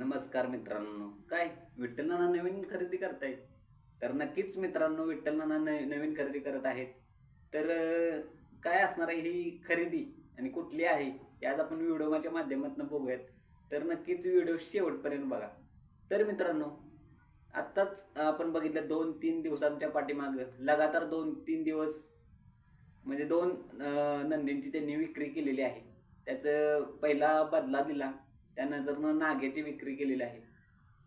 नमस्कार मित्रांनो. काय? विठ्ठल नाना नवीन खरेदी करतायत? तर नक्कीच मित्रांनो विठ्ठल नाना न- नवीन खरेदी करत आहेत. तर काय असणार आहे ही खरेदी? आणि कुठली आहे? हे आज आपण व्हिडिओच्या माध्यमातून बघूयात. तर नक्कीच व्हिडिओ शेवटपर्यंत बघा. तर मित्रांनो आत्ताच आपण बघितलं दोन तीन दिवसांच्या पाठीमागं लगातार दोन तीन दिवस म्हणजे दोन नंदींची त्यांनी विक्री केलेली आहे. त्याचं पहिला बदला दिला. त्यानंतरनं नाग्याची विक्री केलेली आहे.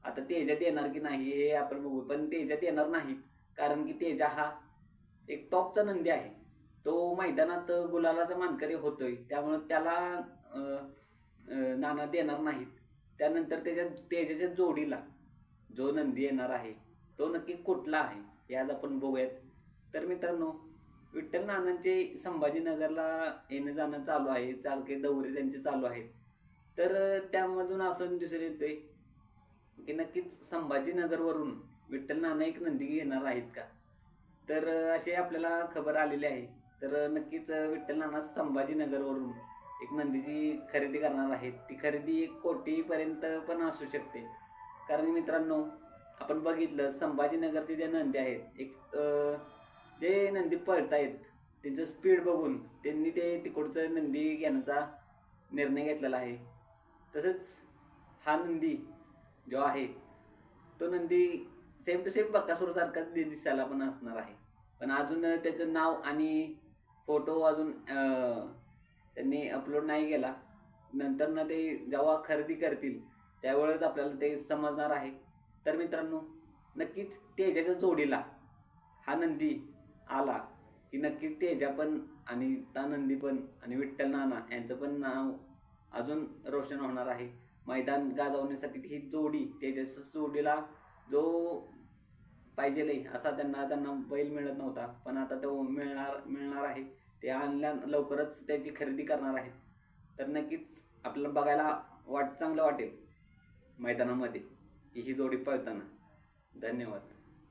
आता तेजात येणार की नाही हे आपण बघू. पण तेजात येणार नाहीत. कारण की तेजा हा एक टॉपचा नंदी आहे. तो मैदानात गुलालाचा मानकरी होतोय. त्यामुळं त्याला नाना देणार नाहीत. त्यानंतर त्याच्या तेजाच्या जोडीला जो नंदी येणार आहे तो नक्की कुठला आहे हे आज आपण बघूयात. तर मित्रांनो विठ्ठल नानांचे संभाजीनगरला येणं जाणं चालू आहे. चालके दौरे त्यांचे चालू आहेत. तर त्यामधून असं दिसून येतोय की नक्कीच संभाजीनगरवरून विठ्ठल नाना एक नंदी घेणार आहेत का? तर असे अशी आपल्याला खबर आलेली आहे. तर नक्कीच विठ्ठल नाना संभाजीनगरवरून एक नंदीची खरेदी करणार आहेत. ती खरेदी एक कोटीपर्यंत पण असू शकते. कारण मित्रांनो आपण बघितलं संभाजीनगरचे जे नंदी आहेत एक जे नंदी पळतायत त्यांचं स्पीड बघून त्यांनी ते तिकडचं नंदी घेण्याचा निर्णय घेतलेला आहे. तसंच हा नंदी जो आहे तो नंदी सेम टू सेम बक्कासूरसारखाच दिसायला पण असणार आहे. पण अजून त्याचं नाव आणि फोटो अजून त्यांनी अपलोड नाही केला. नंतर ना ते जेव्हा खरेदी करतील त्यावेळेस आपल्याला ते समजणार आहे. तर मित्रांनो नक्कीच तेजाच्या जोडीला हा नंदी आला की नक्कीच तेजा पण आणि ता नंदी पण आणि विठ्ठल नाना यांचं पण नाव अजून रोशन होणार आहे. मैदान गाजवण्यासाठी ही जोडी तेजस जोडीला जो पाहिजे असा त्यांना त्यांना बैल मिळत नव्हता. पण आता तो मिळणार मिळणार आहे. ते आणल्या लवकरच त्याची खरेदी करणार आहेत. तर नक्कीच आपल्याला बघायला वाट चांगलं वाटेल मैदानामध्ये की ही जोडी पळताना. धन्यवाद.